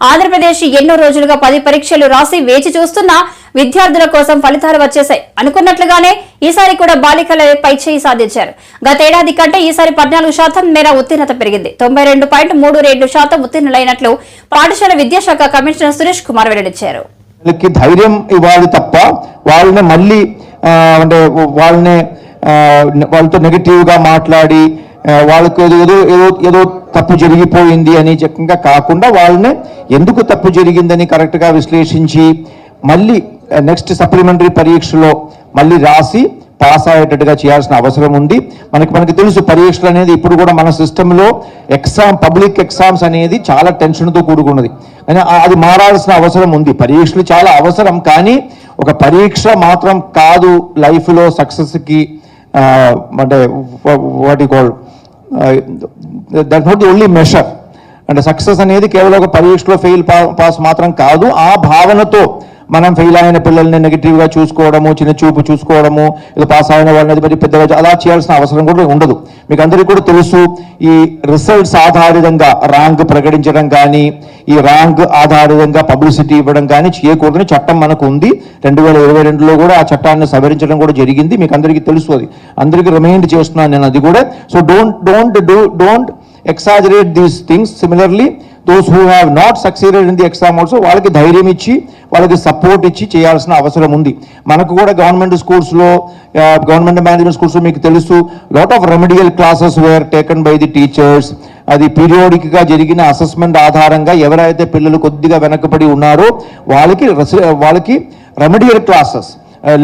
ఆంధ్రప్రదేశ్ ఎన్నో రోజులుగా పది పరీక్షలు రాసి వేచి చూస్తున్న విద్యార్థుల కోసం ఫలితాలు వచ్చేశాయి. అనుకున్నట్లుగానే ఈసారి కూడా బాలికల పైచేయి సాధించారు. గతేడాది కంటే ఈసారి పద్నాలుగు శాతం మేర ఉత్తీర్ణత పెరిగింది. తొంభై రెండు పాయింట్ మూడు రెండు శాతం ఉత్తీర్ణులైనట్లు పాఠశాల విద్యాశాఖ కమిషనర్ సురేష్ కుమార్ వెల్లడించారు. ధైర్యం ఇవ్వాలి తప్ప వాళ్ళని మళ్ళీ అంటే వాళ్ళని ఆ, వాళ్ళతో నెగిటివ్గా మాట్లాడి వాళ్ళకు ఏదో ఏదో ఏదో తప్పు జరిగిపోయింది అని చక్కగా కాకుండా వాళ్ళని ఎందుకు తప్పు జరిగిందని కరెక్ట్గా విశ్లేషించి మళ్ళీ నెక్స్ట్ సప్లిమెంటరీ పరీక్షలో మళ్ళీ రాసి పాస్ అయ్యేటట్టుగా చేయాల్సిన అవసరం ఉంది. మనకి మనకి తెలుసు పరీక్షలు అనేది ఇప్పుడు కూడా మన సిస్టంలో ఎగ్జామ్ పబ్లిక్ ఎగ్జామ్స్ అనేది చాలా టెన్షన్తో కూడుకున్నది. కానీ అది మారాల్సిన అవసరం ఉంది. పరీక్షలు చాలా అవసరం కానీ ఒక పరీక్ష మాత్రం కాదు లైఫ్లో సక్సెస్కి అంటే వాటి call that not the only measure అంటే సక్సెస్ అనేది కేవలం ఒక పరీక్షలో ఫెయిల్ పాస్ మాత్రం కాదు. ఆ భావనతో మనం ఫెయిల్ అయిన పిల్లల్ని నెగిటివ్గా చూసుకోవడము చిన్న చూపు చూసుకోవడము ఇది పాస్ అయిన వాళ్ళని అది మరి పెద్దగా అలా చేయాల్సిన అవసరం కూడా ఉండదు. మీకు అందరికీ కూడా తెలుసు ఈ రిజల్ట్స్ ఆధారితంగా ర్యాంక్ ప్రకటించడం కానీ ఈ ర్యాంక్ ఆధారితంగా పబ్లిసిటీ ఇవ్వడం కానీ చేయకూడదని చట్టం మనకు ఉంది. రెండు వేల ఇరవై రెండులో కూడా ఆ చట్టాన్ని సవరించడం కూడా జరిగింది. మీకు అందరికీ తెలుసు అది. అందరికీ రిమైండ్ చేస్తున్నాను నేను అది కూడా. So don't don't do don't exaggerate these things similarly those who have not succeeded in the exam also వాళ్ళకి ధైర్యం ఇచ్చి వాళ్ళకి సపోర్ట్ ఇచ్చి చేయాల్సిన అవసరం ఉంది. మనకు కూడా గవర్నమెంట్ స్కూల్స్లో గవర్నమెంట్ మేనేజ్మెంట్ స్కూల్స్లో మీకు తెలుసు lot of remedial classes were taken by the teachers అది పీరియోడిక్గా జరిగిన అసెస్మెంట్ ఆధారంగా ఎవరైతే పిల్లలు కొద్దిగా వెనకబడి ఉన్నారో వాళ్ళకి వాళ్ళకి రెమెడియల్ క్లాసెస్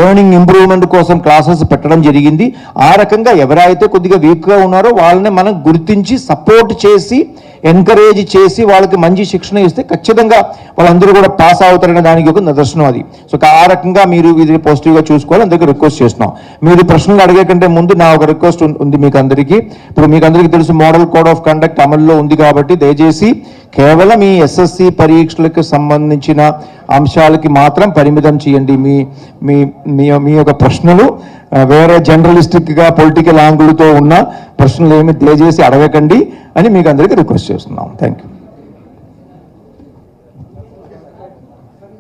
లెర్నింగ్ ఇంప్రూవ్మెంట్ కోసం క్లాసెస్ పెట్టడం జరిగింది. ఆ రకంగా ఎవరైతే కొద్దిగా వీక్గా ఉన్నారో వాళ్ళని మనం గుర్తించి సపోర్ట్ చేసి ఎంకరేజ్ చేసి వాళ్ళకి మంచి శిక్షణ ఇస్తే ఖచ్చితంగా వాళ్ళందరూ కూడా పాస్ అవుతారనే దానికి ఒక నిదర్శనం అది. సో ఆ రకంగా మీరు ఇది పాజిటివ్గా చూసుకోవాలి అందరికీ రిక్వెస్ట్ చేస్తున్నాం. మీరు ప్రశ్నలు అడిగే కంటే ముందు నా ఒక రిక్వెస్ట్ ఉంది మీకు అందరికీ. ఇప్పుడు మీకు అందరికీ తెలుసు మోడల్ కోడ్ ఆఫ్ కండక్ట్ అమల్లో ఉంది కాబట్టి దయచేసి కేవలం ఈ ఎస్ఎస్సి పరీక్షలకు సంబంధించిన అంశాలకి మాత్రం పరిమితం చేయండి. మీ మీ మీ మీ యొక్క ప్రశ్నలు వేరే జర్నలిస్టిక్గా పొలిటికల్ యాంగిల్తో ఉన్న ప్రశ్నలు ఏమి దయచేసి అడగకండి అని మీకు అందరికీ రిక్వెస్ట్ చేస్తున్నాం. థ్యాంక్ యూ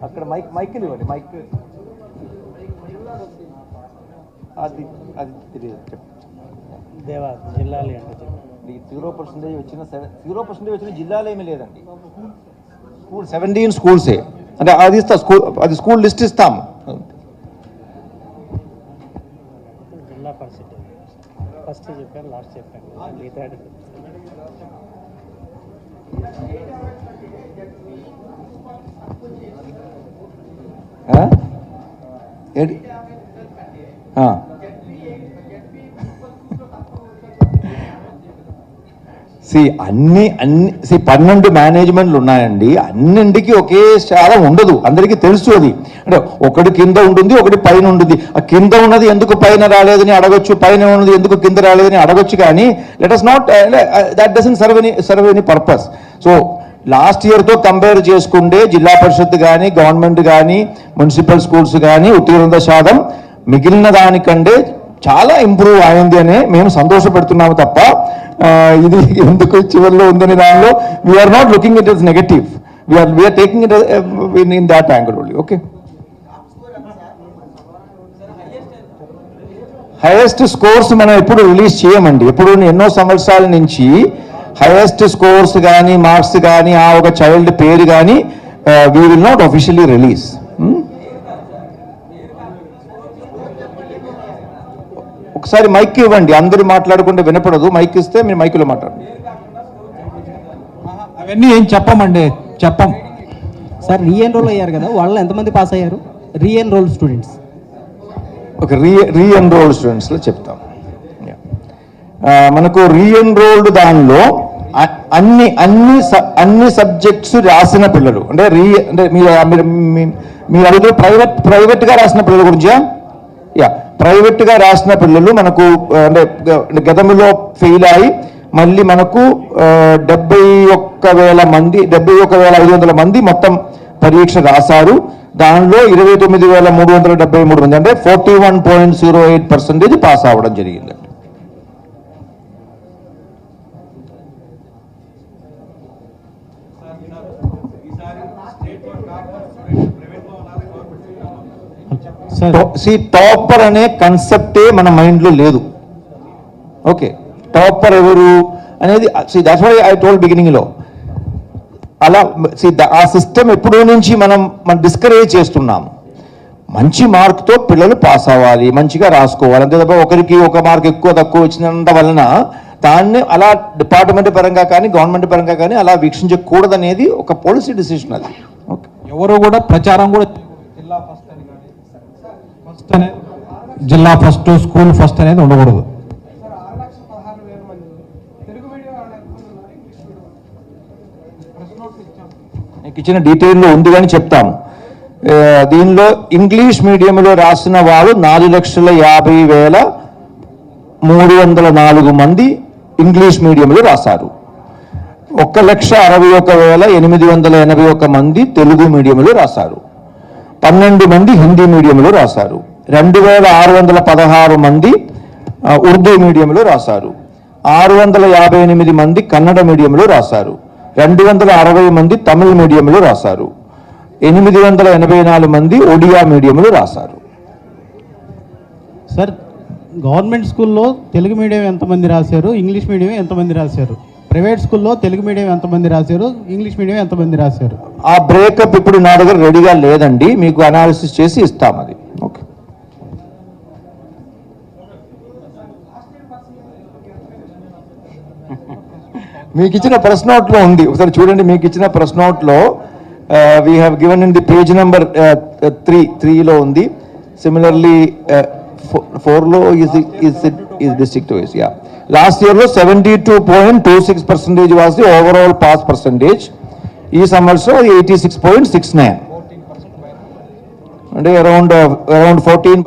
అక్కడ మైక్ మైక్ ఇవ్వండి మైక్. అది అది తెలియదు దేవా జిల్లాలి అంటే చెప్పు. జీరో పర్సెంటేజ్ వచ్చిన జీరో పర్సెంటేజ్ వచ్చిన జిల్లాలో ఏమీ లేదండి. స్కూల్ సెవెంటీన్ స్కూల్సే. అంటే అది ఇస్తా స్కూల్ అది స్కూల్ లిస్ట్ ఇస్తాం కాన్సెప్ట్ ఫస్ట్ చెప్పాను లాస్ట్ చెప్పాను మిగతా ఆ? ఏంటి? సి అన్ని అన్ని సి పన్నెండు మేనేజ్మెంట్లు ఉన్నాయండి. అన్నింటికి ఒకే శాతం ఉండదు. అందరికీ తెలుసు అది. అంటే ఒకటి కింద ఉంటుంది ఒకటి పైన ఉంటుంది. ఆ కింద ఉన్నది ఎందుకు పైన రాలేదని అడగొచ్చు పైన ఉన్నది ఎందుకు కింద రాలేదని అడగొచ్చు కానీ let us not that doesn't serve any serve any purpose so last ఇయర్తో compare చేసుకుంటే జిల్లా పరిషత్ కానీ గవర్నమెంట్ కానీ మున్సిపల్ స్కూల్స్ కానీ ఉత్తీర్ణత శాతం మిగిలిన దానికంటే చాలా ఇంప్రూవ్ అయింది అని మేము సంతోషపెడుతున్నాము తప్ప ఇది ఎందుకు చివరిలో ఉందని దానిలో we're not looking it is negative we're we're taking it in that angle only okay highest scores మనం ఎప్పుడు రిలీజ్ చేయమండి. ఎప్పుడు ఎన్నో సంవత్సరాల నుంచి హైయెస్ట్ స్కోర్స్ కానీ మార్క్స్ కానీ ఆ ఒక చైల్డ్ పేరు కానీ we will not officially release ఒకసారి మైక్ ఇవ్వండి అందరూ మాట్లాడుకుంటే వినపడదు. మైక్ ఇస్తే మీరు మైక్లో మాట్లాడండి. అవన్నీ ఏం చెప్పమండి చెప్పం. సార్ రీ ఎన్రోల్ అయ్యారు కదా వాళ్ళలో ఎంతమంది పాస్ అయ్యారు? రీ ఎన్రోల్ స్టూడెంట్స్ ఒక రీ రీ ఎన్రోల్డ్ స్టూడెంట్స్లో చెప్తాం. మనకు రీ ఎన్రోల్డ్ దానిలో అన్ని అన్ని అన్ని సబ్జెక్ట్స్ రాసిన పిల్లలు. అంటే రీ అంటే మీరు మీరు మీ- మీరు అడుగుతూ ప్రైవేట్ ప్రైవేట్గా రాసిన పిల్లల గురించా? యా ప్రైవేట్గా రాసిన పిల్లలు మనకు అంటే గతంలో ఫెయిల్ అయి మళ్ళీ మనకు డెబ్బై ఒక్క వేల మంది డెబ్బై ఒక్క వేల ఐదు వందల మంది మొత్తం పరీక్ష రాశారు. దానిలో ఇరవై తొమ్మిది వేల మూడు వందల డెబ్బై మూడు మంది అంటే forty one point zero eight percentage pass అవ్వడం జరిగింది. సి టాపర్ అనే కన్సెప్టే మన మైండ్లో లేదు. ఓకే టాపర్ ఎవరు అనేది see that's why I told బిగినింగ్లో అలా ద- ఆ సిస్టమ్ ఎప్పుడో నుంచి మనం మనం డిస్కరేజ్ చేస్తున్నాము మంచి మార్క్తో పిల్లలు పాస్ అవ్వాలి మంచిగా రాసుకోవాలి. అంతే తప్ప ఒకరికి ఒక మార్క్ ఎక్కువ తక్కువ వచ్చినంత వలన దాన్ని అలా డిపార్ట్మెంట్ పరంగా కానీ గవర్నమెంట్ పరంగా కానీ అలా వీక్షించకూడదనేది ఒక పాలసీ డిసిషన్ అది. ఓకే ఎవరు కూడా ప్రచారం కూడా జిల్లా ఫస్ట్ అనేది జిల్లా ఫస్ట్ స్కూల్ ఫస్ట్ అనేది ఉండకూడదు. మీకు ఇచ్చిన డీటెయిల్లో ఉంది కానీ చెప్తాము దీనిలో ఇంగ్లీష్ మీడియంలో రాసిన వారు నాలుగు లక్షల యాభై వేల మూడు వందల నాలుగు మంది ఇంగ్లీష్ మీడియంలో రాశారు. ఒక్క లక్ష అరవై ఒక వేల ఎనిమిది వందల ఎనభై ఒక మంది తెలుగు మీడియంలో రాశారు. పన్నెండు మంది హిందీ మీడియంలో రాశారు. రెండు వేల ఆరు వందల పదహారు మంది ఉర్దూ మీడియంలో రాశారు. ఆరు వందల యాభై ఎనిమిది మంది కన్నడ మీడియంలో రాశారు. రెండు వందల అరవై మంది తమిళ మీడియంలో రాశారు. ఎనిమిది వందల ఎనభై నాలుగు మంది ఒడియా మీడియంలో రాశారు. సార్ గవర్నమెంట్ స్కూల్లో తెలుగు మీడియం ఎంతమంది రాశారు? ఇంగ్లీష్ మీడియం ఎంతమంది రాశారు? ప్రైవేట్ స్కూల్లో తెలుగు మీడియం ఎంతమంది రాశారు? ఇంగ్లీష్ మీడియం ఎంతమంది రాశారు? ఆ బ్రేకప్ ఇప్పుడు నా దగ్గర రెడీగా లేదండి. మీకు అనాలిసిస్ చేసి ఇస్తాం అది ఓకే మీకు ఇచ్చిన ప్రెస్ నోట్లో ఉంది. ఒకసారి చూడండి మీకు ఇచ్చిన ప్రెస్ నోట్లో we have given in the page number three త్రీలో ఉంది. సిమిలర్లీ ఫోర్లో is is is district wise yeah last ఇయర్లో seventy two point two six percentage was the overall pass percentage ఈ సంవత్సరం eighty six point six nine అంటే around around fourteen